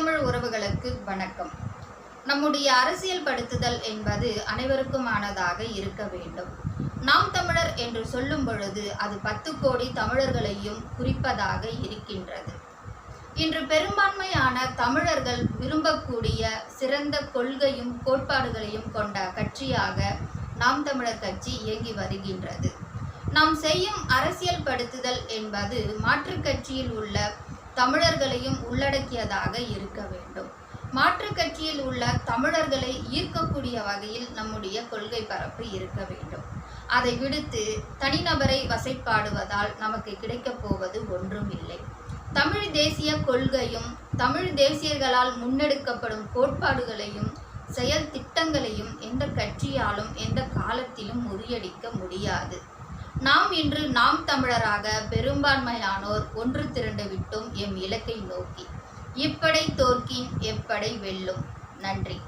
தமிழ் உறவுகளுக்கு வணக்கம். நம்முடைய அரசியல் படுத்துதல் என்பது அனைவருக்குமானதாக இருக்க வேண்டும். நாம் தமிழர் என்று சொல்லும் பொழுது அது பத்து கோடி தமிழர்களையும் குறிப்பதாக இருக்கின்றது. இன்று பெரும்பான்மையான தமிழர்கள் விரும்பக்கூடிய சிறந்த கொள்கையும் கோட்பாடுகளையும் கொண்ட கட்சியாக நாம் தமிழர் கட்சி இயங்கி வருகின்றது. நாம் செய்யும் அரசியல் படுத்துதல் என்பது மாற்றுக் கட்சியில் உள்ள தமிழர்களையும் உள்ளடக்கியதாக இருக்க வேண்டும். மாற்றுக் கட்சியில் உள்ள தமிழர்களை ஈர்க்கக்கூடிய வகையில் நம்முடைய கொள்கை பரப்பு இருக்க வேண்டும். அதை விடுத்து தனிநபரை வசைப்பாடுவதால் நமக்கு கிடைக்கப் போவது ஒன்றும் இல்லை. தமிழ் தேசிய கொள்கையும் தமிழ் தேசியர்களால் முன்னெடுக்கப்படும் கோட்பாடுகளையும் செயல் திட்டங்களையும் எந்த கட்சியாலும் எந்த காலத்திலும் முறியடிக்க முடியாது. நாம் இன்று நாம் தமிழராக பெரும்பான்மையானோர் ஒன்று திரண்டு விட்டோம் எம் இலக்கை நோக்கி. இப்படை தோற்கின் எப்படை வெல்லும். நன்றி.